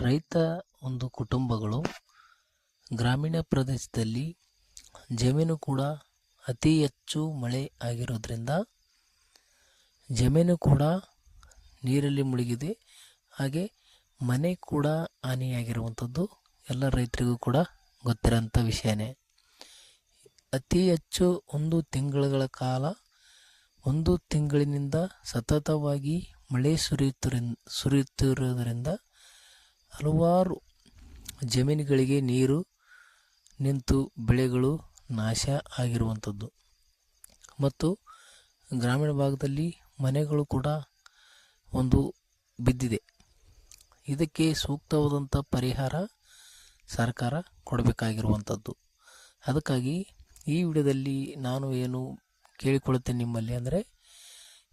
ರೈತ ಒಂದು ಕುಟುಂಬಗಳು ಗ್ರಾಮೀಣ ಪ್ರದೇಶದಲ್ಲಿ ಜಮೀನು ಕೂಡ ಅತಿ ಹೆಚ್ಚು ಮಳೆ ಆಗಿರೋದ್ರಿಂದ ಜಮೀನು ಕೂಡ ನೀರಲ್ಲಿ ಮುಳುಗಿದೆ. ಹಾಗೆ ಮನೆ ಕೂಡ ಹಾನಿಯಾಗಿರುವಂಥದ್ದು ಎಲ್ಲ ರೈತರಿಗೂ ಕೂಡ ಗೊತ್ತಿರೋಂಥ ವಿಷಯನೇ. ಅತಿ ಹೆಚ್ಚು ಒಂದು ತಿಂಗಳುಗಳ ಕಾಲ ಒಂದು ತಿಂಗಳಿನಿಂದ ಸತತವಾಗಿ ಮಳೆ ಸುರಿಯುತ್ತಿರ ಸುರಿಯುತ್ತಿರುವುದರಿಂದ ಹಲವಾರು ಜಮೀನುಗಳಿಗೆ ನೀರು ನಿಂತು ಬೆಳೆಗಳು ನಾಶ ಆಗಿರುವಂಥದ್ದು. ಮತ್ತು ಗ್ರಾಮೀಣ ಭಾಗದಲ್ಲಿ ಮನೆಗಳು ಕೂಡ ಒಂದು ಬಿದ್ದಿದೆ. ಇದಕ್ಕೆ ಸೂಕ್ತವಾದಂಥ ಪರಿಹಾರ ಸರ್ಕಾರ ಕೊಡಬೇಕಾಗಿರುವಂಥದ್ದು. ಅದಕ್ಕಾಗಿ ಈ ವಿಡಿಯೋದಲ್ಲಿ ನಾನು ಏನು ಕೇಳಿಕೊಳ್ಳುತ್ತೇನೆ ನಿಮ್ಮಲ್ಲಿ ಅಂದರೆ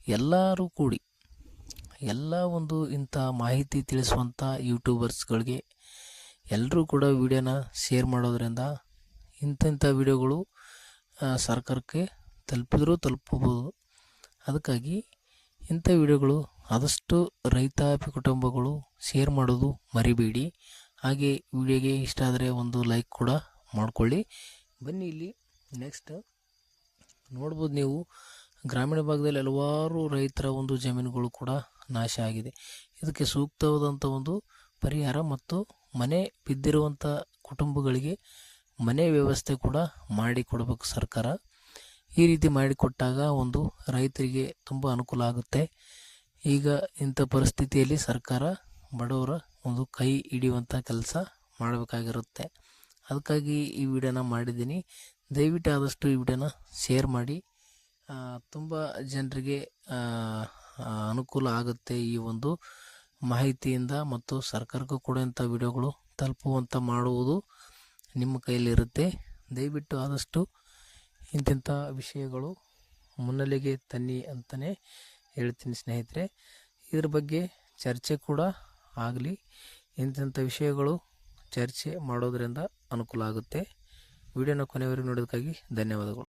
ಎಲ್ಲರೂ ಕೂಡಿ ಎಲ್ಲ ಒಂದು ಇಂಥ ಮಾಹಿತಿ ತಿಳಿಸುವಂಥ ಯೂಟ್ಯೂಬರ್ಸ್ಗಳಿಗೆ ಎಲ್ಲರೂ ಕೂಡ ವಿಡಿಯೋನ ಶೇರ್ ಮಾಡೋದರಿಂದ ಇಂಥಿಂಥ ವಿಡಿಯೋಗಳು ಸರ್ಕಾರಕ್ಕೆ ತಲುಪಿದ್ರೂ ತಲುಪಬಹುದು. ಅದಕ್ಕಾಗಿ ಇಂಥ ವಿಡಿಯೋಗಳು ಆದಷ್ಟು ರೈತಾಪಿ ಕುಟುಂಬಗಳು ಶೇರ್ ಮಾಡೋದು ಮರಿಬೇಡಿ. ಹಾಗೆ ವಿಡಿಯೋಗೆ ಇಷ್ಟ ಆದರೆ ಒಂದು ಲೈಕ್ ಕೂಡ ಮಾಡಿಕೊಳ್ಳಿ. ಬನ್ನಿ ಇಲ್ಲಿ ನೆಕ್ಸ್ಟ್ ನೋಡ್ಬೋದು ನೀವು. ಗ್ರಾಮೀಣ ಭಾಗದಲ್ಲಿ ಹಲವಾರು ರೈತರ ಒಂದು ಜಮೀನುಗಳು ಕೂಡ ನಾಶ ಆಗಿದೆ. ಇದಕ್ಕೆ ಸೂಕ್ತವಾದಂಥ ಒಂದು ಪರಿಹಾರ ಮತ್ತು ಮನೆ ಬಿದ್ದಿರುವಂಥ ಕುಟುಂಬಗಳಿಗೆ ಮನೆ ವ್ಯವಸ್ಥೆ ಕೂಡ ಮಾಡಿಕೊಡ್ಬೇಕು ಸರ್ಕಾರ. ಈ ರೀತಿ ಮಾಡಿಕೊಟ್ಟಾಗ ಒಂದು ರೈತರಿಗೆ ತುಂಬ ಅನುಕೂಲ ಆಗುತ್ತೆ. ಈಗ ಇಂಥ ಪರಿಸ್ಥಿತಿಯಲ್ಲಿ ಸರ್ಕಾರ ಬಡವರ ಒಂದು ಕೈ ಹಿಡಿಯುವಂಥ ಕೆಲಸ ಮಾಡಬೇಕಾಗಿರುತ್ತೆ. ಅದಕ್ಕಾಗಿ ಈ ವಿಡಿಯೋನ ಮಾಡಿದ್ದೀನಿ. ದಯವಿಟ್ಟು ಆದಷ್ಟು ಈ ವಿಡಿಯೋನ ಶೇರ್ ಮಾಡಿ. ತುಂಬ ಜನರಿಗೆ ಅನುಕೂಲ ಆಗುತ್ತೆ ಈ ಒಂದು ಮಾಹಿತಿಯಿಂದ ಮತ್ತು ಸರ್ಕಾರಕ್ಕೂ ಕೂಡ ಇಂಥ ವಿಡಿಯೋಗಳು ತಲುಪುವಂಥ ಮಾಡುವುದು ನಿಮ್ಮ ಕೈಯಲ್ಲಿರುತ್ತೆ. ದಯವಿಟ್ಟು ಆದಷ್ಟು ಇಂತಿಂಥ ವಿಷಯಗಳು ಮುನ್ನೆಲೆಗೆ ತನ್ನಿ ಅಂತಲೇ ಹೇಳ್ತೀನಿ ಸ್ನೇಹಿತರೆ. ಇದ್ರ ಬಗ್ಗೆ ಚರ್ಚೆ ಕೂಡ ಆಗಲಿ. ಇಂತಿಂಥ ವಿಷಯಗಳು ಚರ್ಚೆ ಮಾಡೋದರಿಂದ ಅನುಕೂಲ ಆಗುತ್ತೆ. ವಿಡಿಯೋನ ಕೊನೆವರೆಗೂ ನೋಡೋದಕ್ಕಾಗಿ ಧನ್ಯವಾದಗಳು.